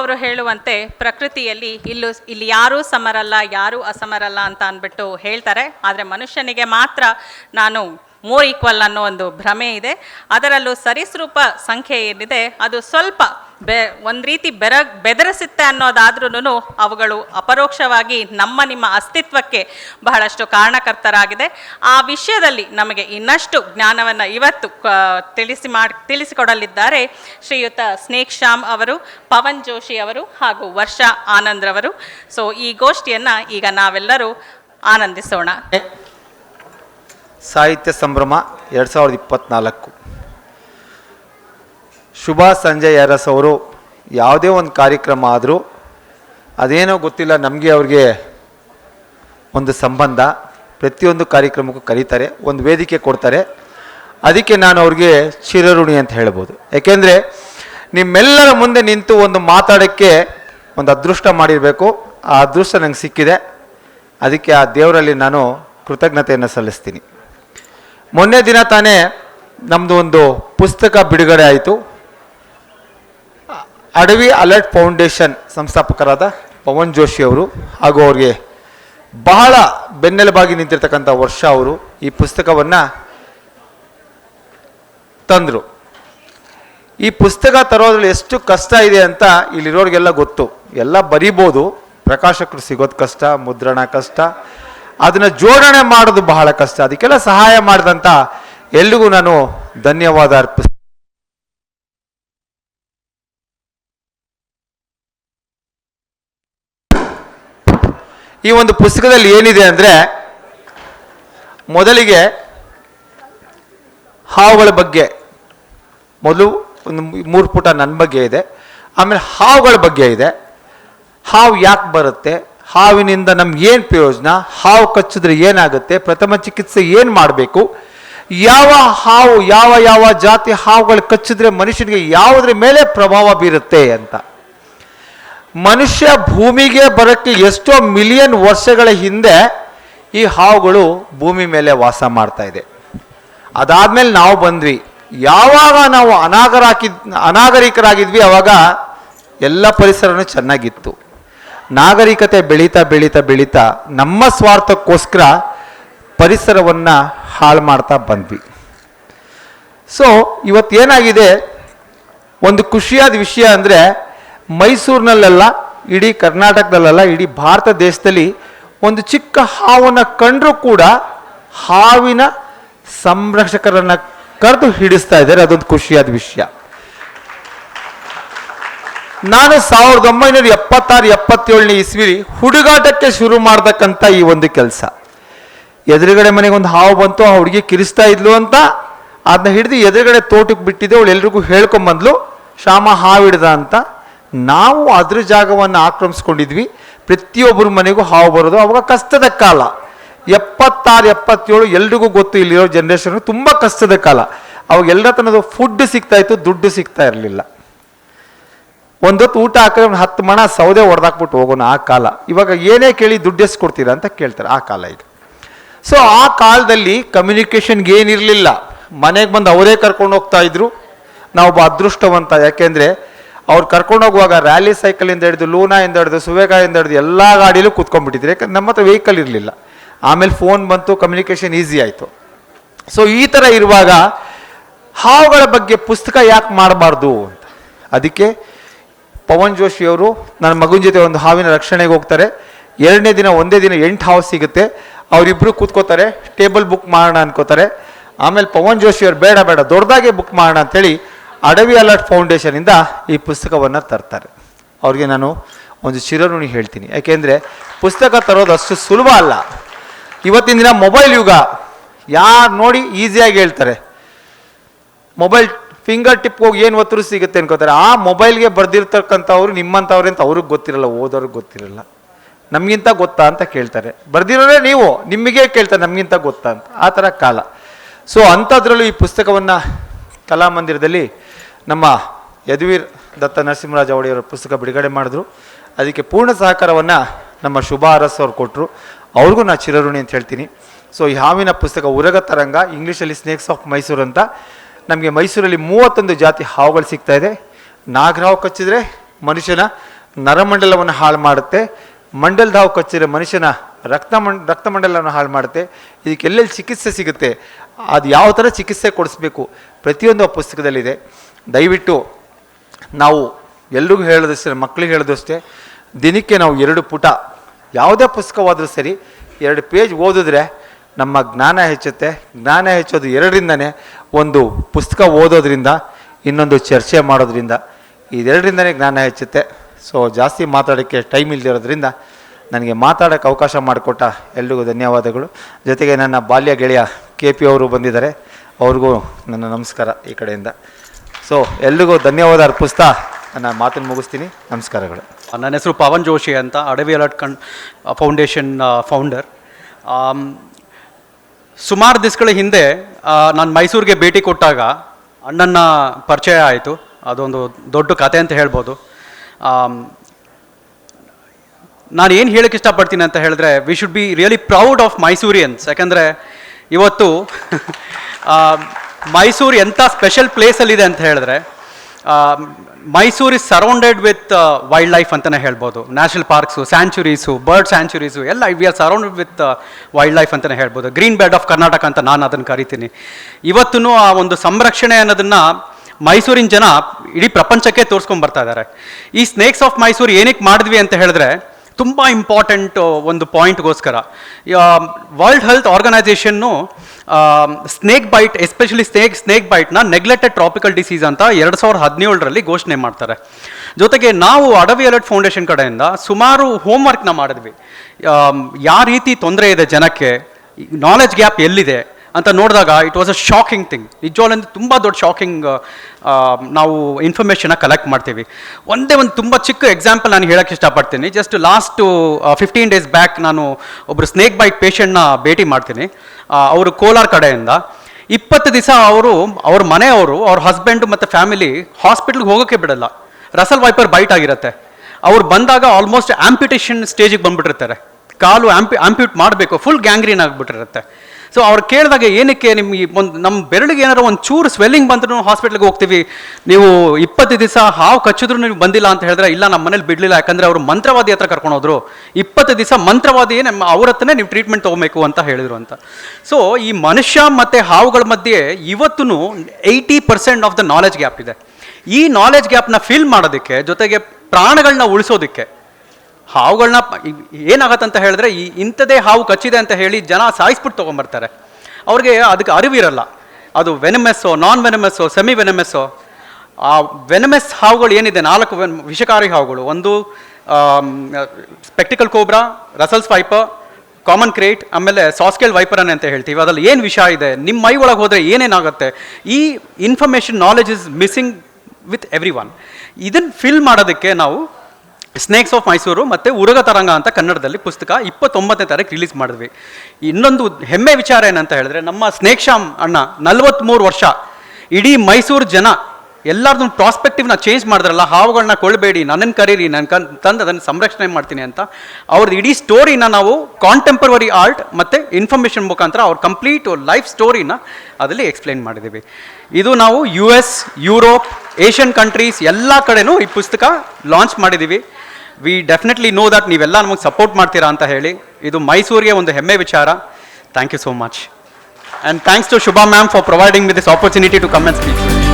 ಅವರು ಹೇಳುವಂತೆ ಪ್ರಕೃತಿಯಲ್ಲಿ ಇಲ್ಲೂ ಇಲ್ಲಿ ಯಾರೂ ಸಮರಲ್ಲ, ಯಾರೂ ಅಸಮರಲ್ಲ ಅಂತ ಅಂದ್ಬಿಟ್ಟು ಹೇಳ್ತಾರೆ. ಆದರೆ ಮನುಷ್ಯನಿಗೆ ಮಾತ್ರ ನಾನು ಮೋರ್ ಈಕ್ವಲ್ ಅನ್ನೋ ಒಂದು ಭ್ರಮೆ ಇದೆ. ಅದರಲ್ಲೂ ಸರಿಸೃಪ ಸಂಖ್ಯೆ ಏನಿದೆ, ಅದು ಸ್ವಲ್ಪ ಬೆ, ಒಂದು ರೀತಿ ಬೆರ, ಬೆದರಿಸುತ್ತೆ ಅನ್ನೋದಾದ್ರೂ ಅವುಗಳು ಅಪರೋಕ್ಷವಾಗಿ ನಮ್ಮ ನಿಮ್ಮ ಅಸ್ತಿತ್ವಕ್ಕೆ ಬಹಳಷ್ಟು ಕಾರಣಕರ್ತರಾಗಿದೆ. ಆ ವಿಷಯದಲ್ಲಿ ನಮಗೆ ಇನ್ನಷ್ಟು ಜ್ಞಾನವನ್ನು ಇವತ್ತು ತಿಳಿಸಿ ಮಾಡಿ, ತಿಳಿಸಿಕೊಡಲಿದ್ದಾರೆ ಶ್ರೀಯುತ ಸ್ನೇಕ್ ಶ್ಯಾಮ್ ಅವರು, ಪವನ್ ಜೋಶಿ ಅವರು ಹಾಗೂ ವರ್ಷಾ ಆನಂದ್ರವರು ಸೊ ಈ ಗೋಷ್ಠಿಯನ್ನು ಈಗ ನಾವೆಲ್ಲರೂ ಆನಂದಿಸೋಣ. ಸಾಹಿತ್ಯ ಸಂಭ್ರಮ ಎರಡು ಸಾವಿರದ ಇಪ್ಪತ್ತ್ನಾಲ್ಕು ಶುಭಾ ಸಂಜಯ್ ಅರಸ್ ಅವರು ಯಾವುದೇ ಒಂದು ಕಾರ್ಯಕ್ರಮ ಆದರೂ ಅದೇನೋ ಗೊತ್ತಿಲ್ಲ, ನಮಗೆ ಅವ್ರಿಗೆ ಒಂದು ಸಂಬಂಧ. ಪ್ರತಿಯೊಂದು ಕಾರ್ಯಕ್ರಮಕ್ಕೂ ಕರೀತಾರೆ, ಒಂದು ವೇದಿಕೆ ಕೊಡ್ತಾರೆ. ಅದಕ್ಕೆ ನಾನು ಅವ್ರಿಗೆ ಚಿರಋಣಿ ಅಂತ ಹೇಳ್ಬೋದು. ಯಾಕೆಂದರೆ ನಿಮ್ಮೆಲ್ಲರ ಮುಂದೆ ನಿಂತು ಒಂದು ಮಾತಾಡೋಕ್ಕೆ ಒಂದು ಅದೃಷ್ಟ ಮಾಡಿರಬೇಕು. ಆ ಅದೃಷ್ಟ ನಂಗೆ ಸಿಕ್ಕಿದೆ. ಅದಕ್ಕೆ ಆ ದೇವರಲ್ಲಿ ನಾನು ಕೃತಜ್ಞತೆಯನ್ನು ಸಲ್ಲಿಸ್ತೀನಿ. ಮೊನ್ನೆ ದಿನ ತಾನೇ ನಮ್ಮದು ಒಂದು ಪುಸ್ತಕ ಬಿಡುಗಡೆ ಆಯಿತು. ಅಡವಿ ಅಲರ್ಟ್ ಫೌಂಡೇಶನ್ ಸಂಸ್ಥಾಪಕರಾದ ಪವನ್ ಜೋಶಿ ಅವರು ಹಾಗೂ ಅವ್ರಿಗೆ ಬಹಳ ಬೆನ್ನೆಲುಬಾಗಿ ನಿಂತಿರ್ತಕ್ಕಂಥ ವರ್ಷ ಅವರು ಈ ಪುಸ್ತಕವನ್ನು ತಂದರು. ಈ ಪುಸ್ತಕ ತರೋದ್ರಲ್ಲಿ ಎಷ್ಟು ಕಷ್ಟ ಇದೆ ಅಂತ ಇಲ್ಲಿರೋರಿಗೆಲ್ಲ ಗೊತ್ತು. ಎಲ್ಲ ಬರಿಬೋದು. ಪ್ರಕಾಶಕರು ಸಿಗೋದು ಕಷ್ಟ, ಮುದ್ರಣ ಕಷ್ಟ, ಅದನ್ನು ಜೋಡಣೆ ಮಾಡೋದು ಬಹಳ ಕಷ್ಟ. ಅದಕ್ಕೆಲ್ಲ ಸಹಾಯ ಮಾಡಿದಂಥ ಎಲ್ರಿಗೂ ನಾನು ಧನ್ಯವಾದ ಅರ್ಪಿಸ್ ಈ ಒಂದು ಪುಸ್ತಕದಲ್ಲಿ ಏನಿದೆ ಅಂದರೆ ಮೊದಲಿಗೆ ಹಾವುಗಳ ಬಗ್ಗೆ, ಮೊದಲು ಒಂದು ಮೂರು ಪುಟ ನನ್ನ ಬಗ್ಗೆ ಇದೆ, ಆಮೇಲೆ ಹಾವುಗಳ ಬಗ್ಗೆ ಇದೆ. ಹಾವು ಯಾಕೆ ಬರುತ್ತೆ, ಹಾವಿನಿಂದ ನಮ್ಗೆ ಏನು ಪ್ರಯೋಜನ, ಹಾವು ಕಚ್ಚಿದ್ರೆ ಏನಾಗುತ್ತೆ, ಪ್ರಥಮ ಚಿಕಿತ್ಸೆ ಏನು ಮಾಡಬೇಕು, ಯಾವ ಹಾವು, ಯಾವ ಯಾವ ಜಾತಿ ಹಾವುಗಳು ಕಚ್ಚಿದ್ರೆ ಮನುಷ್ಯನಿಗೆ ಯಾವುದ್ರ ಮೇಲೆ ಪ್ರಭಾವ ಬೀರುತ್ತೆ ಅಂತ. ಮನುಷ್ಯ ಭೂಮಿಗೆ ಬರೋಕ್ಕೆ ಎಷ್ಟೋ ಮಿಲಿಯನ್ ವರ್ಷಗಳ ಹಿಂದೆ ಈ ಹಾವುಗಳು ಭೂಮಿ ಮೇಲೆ ವಾಸ ಮಾಡ್ತಾ ಇದೆ. ಅದಾದ್ಮೇಲೆ ನಾವು ಬಂದ್ವಿ. ಯಾವಾಗ ನಾವು ಅನಾಗರಾಕಿದ್ ಅನಾಗರಿಕರಾಗಿದ್ವಿ ಅವಾಗ ಎಲ್ಲ ಪರಿಸರನೂ ಚೆನ್ನಾಗಿತ್ತು. ನಾಗರಿಕತೆ ಬೆಳೀತಾ ಬೆಳೀತಾ ಬೆಳೀತಾ ನಮ್ಮ ಸ್ವಾರ್ಥಕ್ಕೋಸ್ಕರ ಪರಿಸರವನ್ನು ಹಾಳು ಮಾಡ್ತಾ ಬಂದ್ವಿ. ಸೊ ಇವತ್ತೇನಾಗಿದೆ? ಒಂದು ಖುಷಿಯಾದ ವಿಷಯ ಅಂದರೆ ಮೈಸೂರಿನಲ್ಲೆಲ್ಲ, ಇಡೀ ಕರ್ನಾಟಕದಲ್ಲೆಲ್ಲ, ಇಡೀ ಭಾರತ ದೇಶದಲ್ಲಿ ಒಂದು ಚಿಕ್ಕ ಹಾವನ್ನು ಕಂಡರೂ ಕೂಡ ಹಾವಿನ ಸಂರಕ್ಷಕರನ್ನು ಕರೆದು ಹಿಡಿಸ್ತಾ ಇದ್ದಾರೆ. ಅದೊಂದು ಖುಷಿಯಾದ ವಿಷಯ. ನಾನು ಸಾವಿರದ ಒಂಬೈನೂರ ಎಪ್ಪತ್ತಾರು, ಎಪ್ಪತ್ತೇಳನೇ ಇಸ್ವಿಲಿ ಹುಡುಗಾಟಕ್ಕೆ ಶುರು ಮಾಡ್ತಕ್ಕಂಥ ಈ ಒಂದು ಕೆಲಸ. ಎದುರುಗಡೆ ಮನೆಗೆ ಒಂದು ಹಾವು ಬಂತು, ಆ ಹುಡುಗಿ ಕಿರಿಸ್ತಾ ಇದ್ಲು ಅಂತ ಅದನ್ನ ಹಿಡಿದು ಎದುರುಗಡೆ ತೋಟಕ್ಕೆ ಬಿಟ್ಟಿದ್ದೆ. ಅವಳು ಎಲ್ರಿಗೂ ಹೇಳ್ಕೊಂಬಂದ್ಲು, ಶ್ಯಾಮ, ಹಾವು ಅಂತ. ನಾವು ಅದ್ರ ಜಾಗವನ್ನು ಆಕ್ರಮಿಸ್ಕೊಂಡಿದ್ವಿ. ಪ್ರತಿಯೊಬ್ಬರ ಮನೆಗೂ ಹಾವು ಬರೋದು ಅವಾಗ ಕಷ್ಟದ ಕಾಲ. ಎಪ್ಪತ್ತಾರು, ಎಪ್ಪತ್ತೇಳು ಎಲ್ರಿಗೂ ಗೊತ್ತು ಇಲ್ಲಿರೋ ಜನ್ರೇಷನ್ ತುಂಬ ಕಷ್ಟದ ಕಾಲ. ಅವಾಗ ಎಲ್ಲರ ತನದು ಫುಡ್ ಸಿಗ್ತಾ ಇತ್ತು, ದುಡ್ಡು ಸಿಗ್ತಾ ಇರಲಿಲ್ಲ. ಒಂದೊತ್ತು ಊಟ ಹಾಕಿದ್ರೆ ಒಂದು ಹತ್ತು ಮಣ ಸೌದೆ ಹೊಡೆದಾಕ್ಬಿಟ್ಟು ಹೋಗೋಣ ಆ ಕಾಲ. ಇವಾಗ ಏನೇ ಕೇಳಿ ದುಡ್ಡು ಎಷ್ಟು ಕೊಡ್ತೀರಾ ಅಂತ ಕೇಳ್ತಾರೆ ಆ ಕಾಲ ಈಗ ಸೊ ಆ ಕಾಲದಲ್ಲಿ ಕಮ್ಯುನಿಕೇಷನ್ಗೆ ಏನಿರಲಿಲ್ಲ. ಮನೆಗೆ ಬಂದು ಅವರೇ ಕರ್ಕೊಂಡು ಹೋಗ್ತಾ ಇದ್ರು. ನಾವೊಬ್ಬ ಅದೃಷ್ಟವಂತ, ಯಾಕೆಂದರೆ ಅವ್ರು ಕರ್ಕೊಂಡು ಹೋಗುವಾಗ ರ್ಯಾಲಿ ಸೈಕಲಿಂದ ಹಿಡಿದು ಲೂನಾಯಿಂದ ಹಿಡಿದು ಸುವೇಗಾಯಿಂದ ಹಿಡಿದು ಎಲ್ಲ ಗಾಡಿಲೂ ಕೂತ್ಕೊಂಡ್ಬಿಟ್ಟಿದ್ರು. ಯಾಕಂದ್ರೆ ನಮ್ಮ ಹತ್ರ ವೆಹಿಕಲ್ ಇರಲಿಲ್ಲ. ಆಮೇಲೆ ಫೋನ್ ಬಂತು ಕಮ್ಯುನಿಕೇಷನ್ ಈಸಿ ಆಯಿತು. ಸೊ ಈ ಥರ ಇರುವಾಗ ಹಾವುಗಳ ಬಗ್ಗೆ ಪುಸ್ತಕ ಯಾಕೆ ಮಾಡಬಾರ್ದು ಅಂತ. ಅದಕ್ಕೆ ಪವನ್ ಜೋಶಿ ಅವರು ನನ್ನ ಮಗನ ಜೊತೆ ಒಂದು ಹಾವಿನ ರಕ್ಷಣೆಗೆ ಹೋಗ್ತಾರೆ. ಎರಡನೇ ದಿನ, ಒಂದೇ ದಿನ ಎಂಟು ಹಾವು ಸಿಗುತ್ತೆ. ಅವರಿಬ್ಬರು ಕೂತ್ಕೋತಾರೆ ಟೇಬಲ್ ಬುಕ್ ಮಾಡೋಣ ಅನ್ಕೋತಾರೆ. ಆಮೇಲೆ ಪವನ್ ಜೋಶಿ ಅವರು, ಬೇಡ ಬೇಡ, ದೊಡ್ಡದಾಗೆ ಬುಕ್ ಮಾಡೋಣ ಅಂತೇಳಿ ಅಡವಿ ಅಲರ್ಟ್ ಫೌಂಡೇಶನಿಂದ ಈ ಪುಸ್ತಕವನ್ನು ತರ್ತಾರೆ. ಅವ್ರಿಗೆ ನಾನು ಒಂದು ಚಿರಋಣಿ ಹೇಳ್ತೀನಿ. ಯಾಕೆಂದರೆ ಪುಸ್ತಕ ತರೋದು ಅಷ್ಟು ಸುಲಭ ಅಲ್ಲ. ಇವತ್ತಿನ ದಿನ ಮೊಬೈಲ್ ಯುಗ. ಯಾರು ನೋಡಿ ಈಸಿಯಾಗಿ ಹೇಳ್ತಾರೆ. ಮೊಬೈಲ್ ಫಿಂಗರ್ ಟಿಪ್ ಹೋಗಿ ಏನು ಒತ್ತರು ಸಿಗುತ್ತೆ ಅನ್ಕೋತಾರೆ. ಆ ಮೊಬೈಲ್ಗೆ ಬರೆದಿರ್ತಕ್ಕಂಥವ್ರು ನಿಮ್ಮಂಥವ್ರೆ ಅಂತ ಅವ್ರಿಗೆ ಗೊತ್ತಿರಲ್ಲ, ಓದೋರಿಗೆ ಗೊತ್ತಿರಲ್ಲ. ನಮಗಿಂತ ಗೊತ್ತಾ ಅಂತ ಕೇಳ್ತಾರೆ. ಬರ್ದಿರೋರೆ ನೀವು ನಿಮಗೆ ಕೇಳ್ತಾರೆ, ನಮಗಿಂತ ಗೊತ್ತಾ ಅಂತ. ಆ ಥರ ಕಾಲ. ಸೊ ಅಂಥದ್ರಲ್ಲೂ ಈ ಪುಸ್ತಕವನ್ನು ಕಲಾಮಂದಿರದಲ್ಲಿ ನಮ್ಮ ಯದುವೀರ್ ದತ್ತ ನರಸಿಂಹರಾಜ ಒಡೆಯವರ ಪುಸ್ತಕ ಬಿಡುಗಡೆ ಮಾಡಿದ್ರು. ಅದಕ್ಕೆ ಪೂರ್ಣ ಸಹಕಾರವನ್ನು ನಮ್ಮ ಶುಭ ಅರಸ್ ಅವ್ರು ಕೊಟ್ಟರು ಅವ್ರಿಗೂ ನಾನು ಚಿರಋಣಿ ಅಂತ ಹೇಳ್ತೀನಿ. ಸೊ ಈ ಹಾವಿನ ಪುಸ್ತಕ ಉರಗ ತರಂಗ ಇಂಗ್ಲೀಷಲ್ಲಿ ಸ್ನೇಕ್ಸ್ ಆಫ್ ಮೈಸೂರು ಅಂತ. ನಮಗೆ ಮೈಸೂರಲ್ಲಿ ಮೂವತ್ತೊಂದು ಜಾತಿ ಹಾವುಗಳು ಸಿಗ್ತಾ ಇದೆ. ನಾಗರಾವು ಕಚ್ಚಿದ್ರೆ ಮನುಷ್ಯನ ನರಮಂಡಲವನ್ನು ಹಾಳು ಮಾಡುತ್ತೆ. ಮಂಡಲದ ಹಾವು ಕಚ್ಚಿದ್ರೆ ಮನುಷ್ಯನ ರಕ್ತ ಮಂಡ್ ರಕ್ತಮಂಡಲವನ್ನು ಹಾಳು ಮಾಡುತ್ತೆ. ಇದಕ್ಕೆ ಎಲ್ಲೆಲ್ಲಿ ಚಿಕಿತ್ಸೆ ಸಿಗುತ್ತೆ? ಅದು ಯಾವ ಥರ ಚಿಕಿತ್ಸೆ ಕೊಡಿಸ್ಬೇಕು? ಪ್ರತಿಯೊಂದು ಆ ಪುಸ್ತಕದಲ್ಲಿದೆ. ದಯವಿಟ್ಟು ನಾವು ಎಲ್ರಿಗೂ ಹೇಳೋದಷ್ಟೇ ಮಕ್ಕಳಿಗೆ ಹೇಳೋದಷ್ಟೇ ದಿನಕ್ಕೆ ನಾವು ಎರಡು ಪುಟ, ಯಾವುದೇ ಪುಸ್ತಕವಾದರೂ ಸರಿ, ಎರಡು ಪೇಜ್ ಓದಿದ್ರೆ ನಮ್ಮ ಜ್ಞಾನ ಹೆಚ್ಚುತ್ತೆ. ಜ್ಞಾನ ಹೆಚ್ಚೋದು ಎರಡರಿಂದನೇ, ಒಂದು ಪುಸ್ತಕ ಓದೋದ್ರಿಂದ, ಇನ್ನೊಂದು ಚರ್ಚೆ ಮಾಡೋದ್ರಿಂದ. ಇದೆರಡರಿಂದನೇ ಜ್ಞಾನ ಹೆಚ್ಚುತ್ತೆ. ಸೊ ಜಾಸ್ತಿ ಮಾತಾಡೋಕ್ಕೆ ಟೈಮ್ ಇಲ್ದಿರೋದ್ರಿಂದ ನನಗೆ ಮಾತಾಡೋಕ್ಕೆ ಅವಕಾಶ ಮಾಡಿಕೊಟ್ಟ ಎಲ್ರಿಗೂ ಧನ್ಯವಾದಗಳು. ಜೊತೆಗೆ ನನ್ನ ಬಾಲ್ಯ ಗೆಳೆಯ ಕೆ ಪಿ ಅವರು ಬಂದಿದ್ದಾರೆ. ಅವ್ರಿಗೂ ನನ್ನ ನಮಸ್ಕಾರ ಈ ಕಡೆಯಿಂದ. ಸೊ ಎಲ್ರಿಗೂ ಧನ್ಯವಾದ ಅರ್ಪಿಸ್ತಾ ನನ್ನ ಮಾತನ್ನು ಮುಗಿಸ್ತೀನಿ. ನಮಸ್ಕಾರಗಳು. ನನ್ನ ಹೆಸರು ಪವನ್ ಜೋಶಿ ಅಂತ, ಅಡವಿ ಅಲರ್ಟ್ ಕಣ್ ಫೌಂಡೇಶನ್ ಫೌಂಡರ್. ಸುಮಾರು ದಿವಸಗಳ ಹಿಂದೆ ನಾನು ಮೈಸೂರಿಗೆ ಭೇಟಿ ಕೊಟ್ಟಾಗ ಅಣ್ಣನ ಪರಿಚಯ ಆಯಿತು. ಅದೊಂದು ದೊಡ್ಡ ಕತೆ ಅಂತ ಹೇಳ್ಬೋದು. ನಾನು ಏನು ಹೇಳಕ್ಕೆ ಇಷ್ಟಪಡ್ತೀನಿ ಅಂತ ಹೇಳಿದ್ರೆ we should be really proud of Mysoreans ಯಾಕಂದರೆ, ಇವತ್ತು ಮೈಸೂರು ಎಂಥ ಸ್ಪೆಷಲ್ ಪ್ಲೇಸಲ್ಲಿದೆ ಅಂತ ಹೇಳಿದ್ರೆ Mysuru is surrounded with wildlife ಅಂತಲೇ ಹೇಳ್ಬೋದು. National parks sanctuaries bird sanctuaries ಎಲ್ಲ we are surrounded with wildlife ಅಂತಲೇ ಹೇಳ್ಬೋದು. ಗ್ರೀನ್ ಬೆಡ್ ಆಫ್ ಕರ್ನಾಟಕ ಅಂತ ನಾನು ಅದನ್ನು ಕರಿತೀನಿ. ಇವತ್ತೂ ಆ ಒಂದು ಸಂರಕ್ಷಣೆ ಅನ್ನೋದನ್ನು ಮೈಸೂರಿನ ಜನ ಇಡೀ ಪ್ರಪಂಚಕ್ಕೆ ತೋರಿಸ್ಕೊಂಡು ಬರ್ತಾ ಇದ್ದಾರೆ ಈ ಸ್ನೇಕ್ಸ್ ಆಫ್ ಮೈಸೂರು ಏನಕ್ಕೆ ಮಾಡಿದ್ವಿ ಅಂತ ಹೇಳಿದ್ರೆ ತುಂಬ ಇಂಪಾರ್ಟೆಂಟ್ ಒಂದು ಪಾಯಿಂಟ್ಗೋಸ್ಕರ. World health organisation snake bite especially snake snake ಬೈಟ್ನ neglected tropical disease ಅಂತ ಎರಡು ಸಾವಿರದ ಹದಿನೇಳರಲ್ಲಿ ಘೋಷಣೆ ಮಾಡ್ತಾರೆ. ಜೊತೆಗೆ ನಾವು ಅಡವಿ ಅಲರ್ಟ್ ಫೌಂಡೇಶನ್ ಕಡೆಯಿಂದ ಸುಮಾರು ಹೋಮ್ವರ್ಕ್ನ ಮಾಡಿದ್ವಿ. ಯಾವ ರೀತಿ ತೊಂದರೆ ಇದೆ ಜನಕ್ಕೆ ನಾಲೆಜ್ ಗ್ಯಾಪ್ ಎಲ್ಲಿದೆ ಅಂತ ನೋಡಿದಾಗ it was a shocking thing ನಿಜವಾಗ್ಲೂ ತುಂಬ ದೊಡ್ಡ ಶಾಕಿಂಗ್ ನಾವು ಇನ್ಫಾರ್ಮೇಷನ್ನ ಕಲೆಕ್ಟ್ ಮಾಡ್ತೀವಿ. ಒಂದೇ ಒಂದು ತುಂಬ ಚಿಕ್ಕ ಎಕ್ಸಾಂಪಲ್ ನಾನು ಹೇಳೋಕ್ಕೆ ಇಷ್ಟಪಡ್ತೀನಿ. Just last fifteen days back ನಾನು ಒಬ್ಬರು ಸ್ನೇಕ್ ಬೈಟ್ ಪೇಷಂಟ್ನ ಭೇಟಿ ಮಾಡ್ತೀನಿ. ಅವರು ಕೋಲಾರ ಕಡೆಯಿಂದ. ಇಪ್ಪತ್ತು ದಿವಸ ಅವರು, ಅವ್ರ ಮನೆಯವರು, ಅವ್ರ ಹಸ್ಬೆಂಡು ಮತ್ತು ಫ್ಯಾಮಿಲಿ ಹಾಸ್ಪಿಟ್ಲ್ಗೆ ಹೋಗೋಕ್ಕೆ ಬಿಡಲ್ಲ. ರಸಲ್ ವೈಪರ್ ಬೈಟ್ ಆಗಿರುತ್ತೆ. ಅವ್ರು ಬಂದಾಗ ಆಲ್ಮೋಸ್ಟ್ ಆಂಪಿಟೇಷನ್ ಸ್ಟೇಜಿಗೆ ಬಂದ್ಬಿಟ್ಟಿರ್ತಾರೆ. ಕಾಲು ಆಂಪಿ ಆಂಪ್ಯೂಟ್ ಮಾಡಬೇಕು ಫುಲ್ ಗ್ಯಾಂಗ್ರೀನ್ ಆಗಿಬಿಟ್ಟಿರುತ್ತೆ. ಸೊ ಅವ್ರು ಕೇಳಿದಾಗ ಏನಕ್ಕೆ ನಿಮ್ಗೆ ಒಂದು ನಮ್ಮ ಬೆರಳಿಗೆ ಏನಾರು ಒಂದು ಚೂರು ಸ್ವೆಲ್ಲಿಂಗ್ ಬಂದ್ರೂ ಹಾಸ್ಪಿಟ್ಲಿಗೆ ಹೋಗ್ತೀವಿ. ನೀವು ಇಪ್ಪತ್ತು ದಿವಸ ಹಾವು ಕಚ್ಚಿದ್ರು ನೀವು ಬಂದಿಲ್ಲ ಅಂತ ಹೇಳಿದ್ರೆ, ಇಲ್ಲ ನಮ್ಮ ಮನೇಲಿ ಬಿಡಲಿಲ್ಲ, ಯಾಕಂದರೆ ಅವರು ಮಂತ್ರವಾದಿ ಹತ್ರ ಕರ್ಕೊಂಡು ಹೋದ್ರು. ಇಪ್ಪತ್ತು ದಿವಸ ಮಂತ್ರವಾದಿಯೇ ನಮ್ಮ ಅವ್ರ ಹತ್ರನೇ ನೀವು ಟ್ರೀಟ್ಮೆಂಟ್ ತೊಗೋಬೇಕು ಅಂತ ಹೇಳಿದ್ರು ಅಂತ. ಸೊ ಈ ಮನುಷ್ಯ ಮತ್ತು ಹಾವುಗಳ ಮಧ್ಯೆ ಇವತ್ತೂ eighty percent of the knowledge gap ಇದೆ. ಈ ನಾಲೆಜ್ ಗ್ಯಾಪ್ನ ಫಿಲ್ ಮಾಡೋದಕ್ಕೆ, ಜೊತೆಗೆ ಪ್ರಾಣಗಳನ್ನ ಉಳಿಸೋದಕ್ಕೆ ಹಾವುಗಳನ್ನ ಏನಾಗತ್ತೆ ಅಂತ ಹೇಳಿದ್ರೆ ಈ ಇಂಥದೇ ಹಾವು ಕಚ್ಚಿದೆ ಅಂತ ಹೇಳಿ ಜನ ಸಾಯಿಸ್ಬಿಟ್ಟು ತೊಗೊಂಬರ್ತಾರೆ. ಅವ್ರಿಗೆ ಅದಕ್ಕೆ ಅರಿವಿರಲ್ಲ. ಅದು ವೆನಮೆಸ್ಸೋ ನಾನ್ ವೆನಮೆಸ್ಸೋ ಸೆಮಿ ವೆನಮೆಸ್ಸೋ ಆ ವೆನಮೆಸ್ ಹಾವುಗಳು ಏನಿದೆ, ನಾಲ್ಕು ವೆನ್ ವಿಷಕಾರಿ ಹಾವುಗಳು. ಒಂದು spectacle cobra, Russell's viper, common krait, ಆಮೇಲೆ ಸಾಸ್ಕೇಲ್ ವೈಪರನ್ ಅಂತ ಹೇಳ್ತೀವಿ. ಅದರಲ್ಲಿ ಏನು ವಿಷ ಇದೆ ನಿಮ್ಮ ಮೈ ಒಳಗೆ ಹೋದರೆ ಏನೇನಾಗುತ್ತೆ? ಈ information knowledge is missing with every one ಇದನ್ನು ಫಿಲ್ ಮಾಡೋದಕ್ಕೆ ನಾವು ಸ್ನೇಕ್ಸ್ ಆಫ್ ಮೈಸೂರು ಮತ್ತು ಉರಗ ತರಂಗ ಅಂತ ಕನ್ನಡದಲ್ಲಿ ಪುಸ್ತಕ ಇಪ್ಪತ್ತೊಂಬತ್ತನೇ ತಾರೀಕು ರಿಲೀಸ್ ಮಾಡಿದ್ವಿ. ಇನ್ನೊಂದು ಹೆಮ್ಮೆ ವಿಚಾರ ಏನಂತ ಹೇಳಿದ್ರೆ ನಮ್ಮ ಸ್ನೇಕ್ ಶಾಮ್ ಅಣ್ಣ ನಲ್ವತ್ತ್ಮೂರು ವರ್ಷ ಇಡೀ ಮೈಸೂರು ಜನ ಎಲ್ಲರದ್ದು ಪ್ರಾಸ್ಪೆಕ್ಟಿವ್ನ ಚೇಂಜ್ ಮಾಡಿದ್ರಲ್ಲ ಹಾವುಗಳನ್ನ ಕೊಳ್ಬೇಡಿ ನನ್ನನ್ನು ಕರೀರಿ ನನ್ನ ಕನ್, ತಂದು ಅದನ್ನು ಸಂರಕ್ಷಣೆ ಮಾಡ್ತೀನಿ ಅಂತ. ಅವ್ರದ್ದು ಇಡೀ ಸ್ಟೋರಿನ ನಾವು ಕಾಂಟೆಂಪರರಿ ಆರ್ಟ್ ಮತ್ತು ಇನ್ಫಾರ್ಮೇಷನ್ ಮುಖಾಂತರ ಅವ್ರ ಕಂಪ್ಲೀಟ್ ಲೈಫ್ ಸ್ಟೋರಿನ ಅದರಲ್ಲಿ ಎಕ್ಸ್ಪ್ಲೈನ್ ಮಾಡಿದ್ದೀವಿ ಇದು ನಾವು U S Europe Asian countries ಎಲ್ಲ ಕಡೆನೂ ಈ ಪುಸ್ತಕ ಲಾಂಚ್ ಮಾಡಿದ್ದೀವಿ ವಿ ಡೆಫಿನೆಟ್ಲಿ ನೋ ದಟ್ ನೀವೆಲ್ಲ ನಮಗೆ ಸಪೋರ್ಟ್ ಮಾಡ್ತೀರಾ ಅಂತ ಹೇಳಿ. ಇದು ಮೈಸೂರಿಗೆ ಒಂದು ಹೆಮ್ಮೆ ವಿಚಾರ. Thank you so much and thanks to Shubha ma'am for providing with this opportunity to come and speak